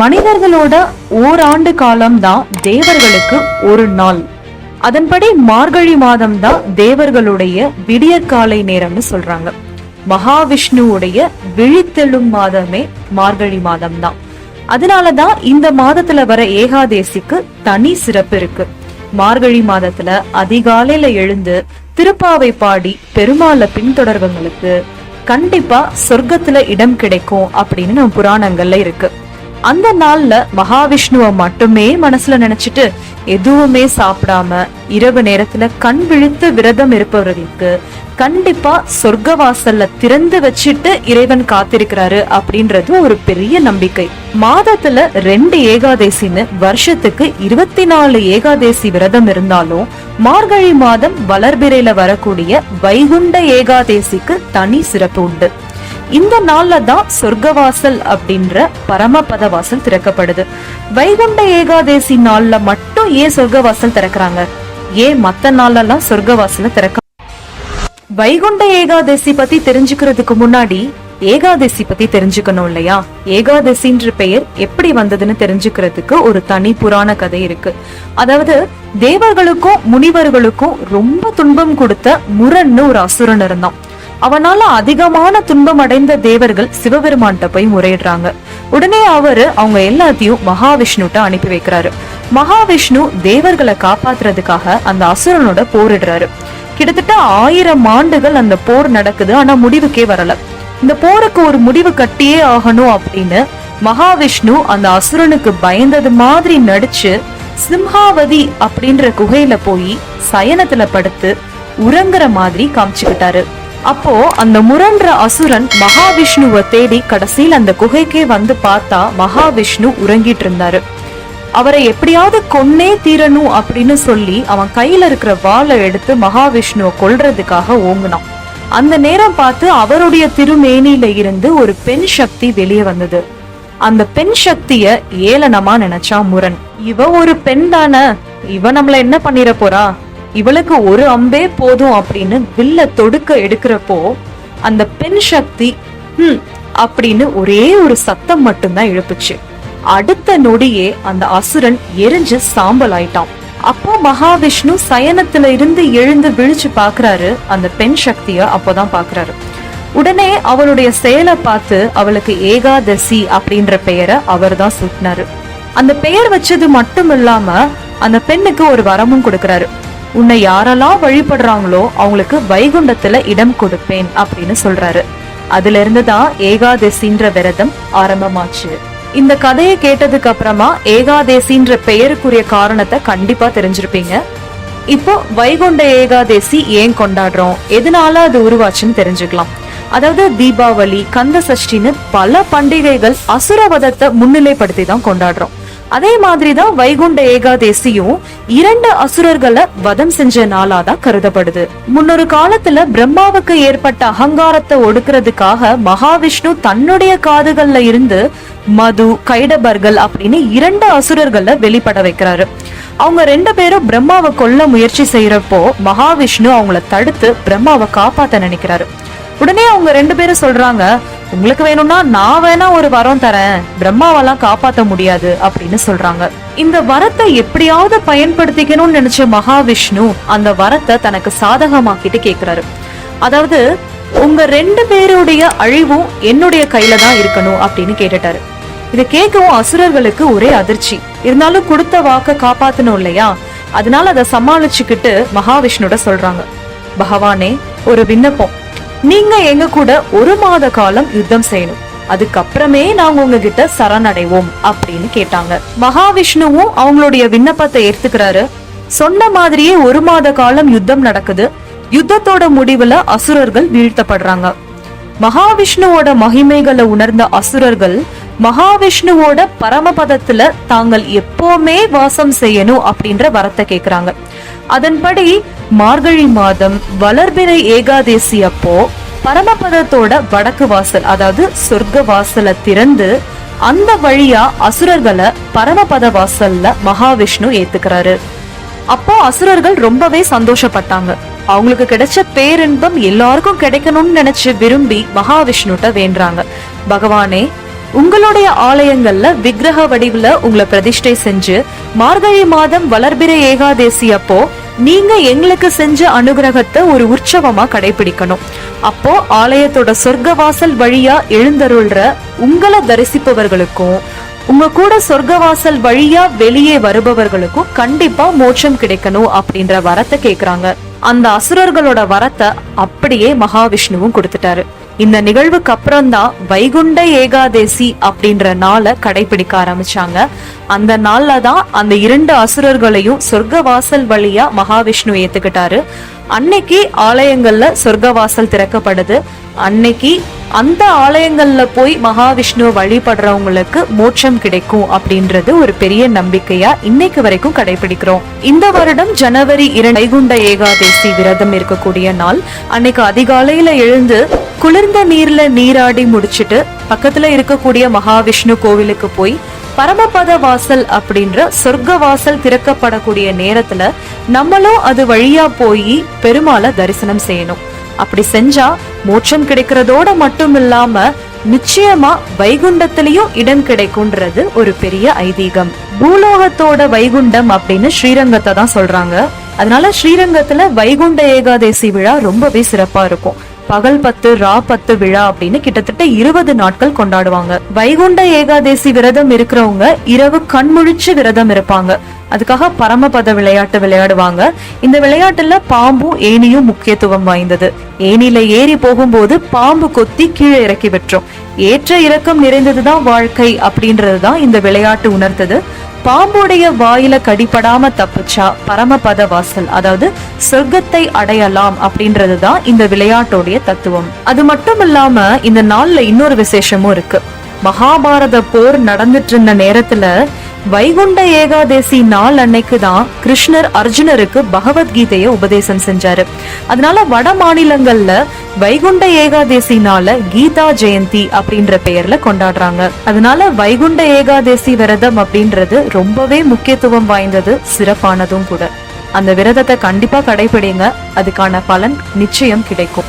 மனிதர்களோட ஓராண்டு காலம்தான் தேவர்களுக்கு ஒரு நாள். அதன்படி மார்கழி மாதம் தான் தேவர்களுடைய விடியற்காலை நேரம்னு சொல்றாங்க. மகாவிஷ்ணுவுடைய விழித்தெழும் மாதமே மார்கழி மாதம் தான் அதனாலதான் இந்த மாதத்துல வர ஏகாதேசிக்கு தனி சிறப்பு இருக்கு. மார்கழி மாதத்துல அதிகாலையில எழுந்து திருப்பாவை பாடி பெருமாளை பின்தொடர்வங்களுக்கு கண்டிப்பா சொர்க்கத்துல இடம் கிடைக்கும் அப்படின்னு நம்ம புராணங்கள்ல இருக்கு. அந்த நாள்ல மகாவிஷ்ணுவை மட்டுமே மனசுல நினைச்சிட்டு எதுவுமே சாப்பிடாம இரவு நேரத்துல கண் விழித்து விரதம் இருப்பவர்களுக்கு கண்டிப்பா சொர்க்க வாசல்ல திறந்து வச்சிட்டு இறைவன் காத்திருக்கிறாரு அப்படின்றது ஒரு பெரிய நம்பிக்கை. மாதத்துல ரெண்டு ஏகாதேசின்னு வருஷத்துக்கு இருபத்தி நாலு ஏகாதேசி விரதம் இருந்தாலும் மார்கழி மாதம் வளர்பிறையில வரக்கூடிய வைகுண்ட ஏகாதேசிக்கு தனி சிறப்பு உண்டு. இந்த நாள்ல தான் சொர்க்கவாசல் அப்படின்ற பரமபத வாசல் திறக்கப்படுது. வைகுண்ட ஏகாதேசி நாள்ல மட்டும் ஏன் சொர்க்கவாசல் திறக்கறாங்க? ஏன் மத்த நாள்லலாம் சொர்க்கவாசல திறக்க வைகுண்ட ஏகாதசி பத்தி தெரிஞ்சுக்கிறதுக்கு முன்னாடி ஏகாதசி பத்தி தெரிஞ்சுக்கணும் இல்லையா? ஏகாதசின்ற பெயர் எப்படி வந்ததுன்னு தெரிஞ்சுக்கிறதுக்கு ஒரு தனி புராண கதை இருக்கு. அதாவது தேவர்களுக்கும் முனிவர்களுக்கும் ரொம்ப துன்பம் கொடுத்த முரன்னு ஒரு அசுரன் இருந்தான். அவனால அதிகமான துன்பம் அடைந்த தேவர்கள் சிவபெருமான்கிட்ட போய் முறையிடுறாங்க. உடனே அவரு அவங்க எல்லாத்தையும் மகாவிஷ்ணுட்ட அனுப்பி வைக்கிறாரு. மகாவிஷ்ணு தேவர்களை காப்பாத்துறதுக்காக அந்த அசுரனோட போரிடுறாரு கிட்டத்தட்ட ஆயிரம் ஆண்டுகள் அந்த போர் நடக்குது ஆனா முடிவுக்கே வரல. இந்த போருக்கு ஒரு முடிவு கட்டியே ஆகணும் அப்படின்னு மகாவிஷ்ணு அந்த அசுரனுக்கு பயந்தது மாதிரி நடிச்சு சிம்ஹாவதி அப்படின்ற குகையில போய் சயனத்துல படுத்து உறங்குற மாதிரி காமிச்சுக்கிட்டாரு. அப்போ அந்த முரண்ற அசுரன் மகாவிஷ்ணுவை தேடி கடைசியில் அந்த குகைக்கே வந்து பார்த்தா மகாவிஷ்ணு உறங்கிட்டு இருந்தாரு. அவரை எப்படியாவது கொன்னே தீரணும் அப்படின்னு சொல்லி அவன் கையில இருக்கிற வாளை எடுத்து மகாவிஷ்ணுவை கொல்றதுக்காக ஓங்குனான். அந்த நேரம் பார்த்து அவருடைய திருமேனியில இருந்து ஒரு பெண் சக்தி வெளியே வந்தது. அந்த பெண் சக்திய ஏளனமா நினைச்சா முரண். இவ ஒரு பெண் தானே? இவ நம்மள என்ன பண்ணிட போறா? இவளுக்கு ஒரு அம்பே போதும் அப்படின்னு வில்ல தொடுக்க எடுக்கிறப்போ அந்த பெண் சக்தி ஹம் அப்படின்னு ஒரே ஒரு சத்தம் மட்டும்தான் எழுப்புச்சு. அடுத்த நொடியே அந்த அசுரன் எரிஞ்சு சாம்பல் ஆயிட்டான் அப்போ மகாவிஷ்ணு சயனத்துல இருந்து எழுந்து விழிச்சு பாக்குறாரு அந்த பெண் சக்திய அப்போதான் பாக்குறாரு. உடனே அவளுடைய செயலை பார்த்து அவளுக்கு ஏகாதசி அப்படின்ற பெயரை அவர் தான் சூட்டினாரு. அந்த பெயர் வச்சது மட்டும் இல்லாம அந்த பெண்ணுக்கு ஒரு வரமும் கொடுக்கறாரு. உன்னை யாரெல்லாம் வழிபடுறாங்களோ அவங்களுக்கு வைகுண்டத்துல இடம் கொடுப்பேன் அப்படின்னு சொல்றாரு. அதுல இருந்து தான் ஏகாதசின்ற விரதம் ஆரம்பமாச்சு. இந்த கதையை கேட்டதுக்கு அப்புறமா ஏகாதேசின்ற பெயருக்குரிய காரணத்தை கண்டிப்பா தெரிஞ்சிருப்பீங்க. இப்போ வைகுண்ட ஏகாதேசி ஏன் கொண்டாடுறோம்? எதனால அது உருவாச்சுன்னு தெரிஞ்சுக்கலாம். அதாவது தீபாவளி கந்த சஷ்டின்னு பல பண்டிகைகள் அசுரவதத்தை முன்னிலைப்படுத்தி தான் கொண்டாடுறோம். அதே மாதிரிதான் வைகுண்ட ஏகாதேசியும் இரண்டு அசுரர்களை வதம் செஞ்ச நாளா தான் கருதப்படுது. முன்னொரு காலத்துல பிரம்மாவுக்கு ஏற்பட்ட அகங்காரத்தை ஒடுக்கிறதுக்காக மகாவிஷ்ணு தன்னுடைய காதுகள்ல இருந்து மது கைடபர்கள் அப்படின்னு இரண்டு அசுரர்களை வெளிப்பட வைக்கிறாரு. அவங்க ரெண்டு பேரும் பிரம்மாவை கொல்ல முயற்சி செய்யறப்போ மகாவிஷ்ணு அவங்கள தடுத்து பிரம்மாவை காப்பாத்த நினைக்கிறாரு. உடனே அவங்க ரெண்டு பேரும் சொல்றாங்க உங்களுக்கு வேணும்னா நான் வேணா ஒரு வரம் தரேன். பிரம்மாவெல்லாம் காப்பாத்த முடியாது அப்படின்னு சொல்றாங்க. இந்த வரத்தை எப்படியாவது பயன்படுத்திக்கணும்னு நினைச்ச மகாவிஷ்ணு அந்த வரத்தை தனக்கு சாதகமாக்கிட்டு கேக்குறாரு. அதாவது உங்க ரெண்டு பேருடைய அழிவும் என்னுடைய கையில தான் இருக்கணும் அப்படின்னு கேட்டுட்டாரு. இதை கேட்கவும் அசுரர்களுக்கு ஒரே அதிர்ச்சி. இருந்தாலும் கொடுத்த வாக்க காப்பாத்தணும் இல்லையா? அதனால அதை சமாளிச்சுக்கிட்டு மகாவிஷ்ணுட சொல்றாங்க. பகவானே ஒரு விண்ணப்பம். நீங்க எங்க கூட ஒரு மாத காலம் யுத்தம் செய்யணும். அதுக்கப்புறமே நாங்க உங்ககிட்ட சரணடைவோம் அப்படின்னு கேட்டாங்க. மகாவிஷ்ணுவும் அவங்களுடைய விண்ணப்பத்தை ஏத்துக்கிறாரு. சொன்ன மாதிரியே ஒரு மாத காலம் யுத்தம் நடக்குது. யுத்தத்தோட முடிவுல அசுரர்கள் வீழ்த்தப்படுறாங்க. மகாவிஷ்ணுவோட மகிமைகளை உணர்ந்த அசுரர்கள் மகாவிஷ்ணுவோட பரமபதத்துல தாங்கள் எப்பவுமே வாசம் செய்யணும் அப்படின்ற வரத்தை கேக்குறாங்க. அதன்படி மார்கழி மாதம் வளர்பிறை ஏகாதேசி அப்போ பரமபதத்தோட வடக்கு வாசல் அதாவது சொர்க்க வாசலை திறந்து அந்த வழியா அசுரர்களை பரமபத வாசல்ல மகாவிஷ்ணு ஏத்துக்கிறாரு. அப்போ அசுரர்கள் ரொம்பவே சந்தோஷப்பட்டாங்க. அவங்களுக்கு கிடைச்ச பேரின்பம் எல்லாருக்கும் கிடைக்கணும்னு நினைச்சு விரும்பி மகாவிஷ்ணுட்ட வேண்டுறாங்க. பகவானே உங்களுடைய ஆலயங்கள்ல விக்கிரக வடிவுல உங்களை பிரதிஷ்டை செஞ்சு மார்கழி மாதம் வளர்பிற ஏகாதேசி அப்போ நீங்க எங்களுக்கு செஞ்ச அனுகிரகத்தை ஒரு உற்சவமா கடைபிடிக்கணும். அப்போ ஆலயத்தோட சொர்க்கவாசல் வழியா எழுந்தருள்ற உங்களை தரிசிப்பவர்களுக்கும் உங்க கூட சொர்க்கவாசல் வழியா வெளியே வருபவர்களுக்கும் கண்டிப்பா மோட்சம் கிடைக்கணும் அப்படின்ற வரத்தை கேக்குறாங்க. அந்த அசுரர்களோட வரத்தை அப்படியே மகாவிஷ்ணுவும் கொடுத்துட்டாரு. இந்த நிகழ்வுக்கு அப்புறம் தான் வைகுண்ட ஏகாதேசி அப்படின்ற நாளை கடைபிடிக்க ஆரம்பிச்சாங்க. அந்த நாள்ல தான் அந்த இரண்டு அசுரர்களையும் சொர்க்க வாசல் வழியா மகாவிஷ்ணு ஏத்துக்கிட்டாரு. அன்னைக்கு ஆலயங்கள்ல சொர்க்கவாசல் திறக்கப்படுது. அன்னைக்கு அந்த ஆலயங்கள்ல போய் மகாவிஷ்ணு வழிபடுறவங்களுக்கு மோட்சம் கிடைக்கும் அப்படின்றது ஒரு பெரிய நம்பிக்கையா இன்னைக்கு வரைக்கும் கடைபிடிக்கிறோம். இந்த வருடம் ஜனவரி இரண்டு வைகுண்ட ஏகாதேசி விரதம் இருக்கக்கூடிய நாள். அன்னைக்கு அதிகாலையில எழுந்து குளிர்ந்த நீர்ல நீராடி முடிச்சிட்டு பக்கத்துல இருக்கக்கூடிய மகாவிஷ்ணு கோவிலுக்கு போய் பரமபத வாசல் அப்படின்ற சொர்க்க வாசல் திறக்கப்படக்கூடிய நேரத்துல நம்மளும் அது வழியா போய் பெருமாளை தரிசனம் செய்யணும். அப்படி செஞ்சா மோட்சம் கிடைக்கிறதோட மட்டும் இல்லாம நிச்சயமா வைகுண்டத்திலயும் இடம் கிடைக்கும்ன்றது ஒரு பெரிய ஐதீகம். பூலோகத்தோட வைகுண்டம் அப்படின்னு ஸ்ரீரங்கத்தை தான் சொல்றாங்க. அதனால ஸ்ரீரங்கத்துல வைகுண்ட ஏகாதேசி விழா ரொம்பவே சிறப்பா இருக்கும். பகல் பத்து ரா பத்து விழா அப்படின்னு கிட்டத்தட்ட இருபது நாட்கள் கொண்டாடுவாங்க. வைகுண்ட ஏகாதேசி விரதம் இருக்கிறவங்க இரவு கண்முழிச்சு விரதம் இருப்பாங்க. அதுக்காக பரமபத விளையாட்டு விளையாடுவாங்க. இந்த விளையாட்டுல பாம்பும் ஏனியும் முக்கியத்துவம் வாய்ந்தது. ஏனில ஏறி போகும்போது பாம்பு கொத்தி கீழே இறக்கி விட்டுரும். ஏற்ற இறக்கம் நிறைந்ததுதான் வாழ்க்கை அப்படின்றதுதான் இந்த விளையாட்டு உணர்த்தது. பாம்புடைய வாயில கடிப்படாம தப்பிச்சா பரமபத வாசல் அதாவது சொர்க்கத்தை அடையலாம் அப்படின்றதுதான் இந்த விளையாட்டோடைய தத்துவம். அது மட்டும் இல்லாம இந்த நாள்ல இன்னொரு விசேஷமும் இருக்கு. மகாபாரத போர் நடந்துட்டு இருந்த நேரத்துல வைகுண்ட ஏகாதேசி நாள் அன்னைக்கு தான் கிருஷ்ணர் அர்ஜுனருக்கு பகவத்கீதைய உபதேசம் செஞ்சாரு. அதனால வட மாநிலங்கள்ல வைகுண்ட ஏகாதேசி நாள கீதா ஜெயந்தி அப்படின்ற பெயர்ல கொண்டாடுறாங்க. அதனால வைகுண்ட ஏகாதேசி விரதம் அப்படின்றது ரொம்பவே முக்கியத்துவம் வாய்ந்தது சிறப்பானதும் கூட. அந்த விரதத்தை கண்டிப்பா கடைபிடிங்க. அதுக்கான பலன் நிச்சயம் கிடைக்கும்.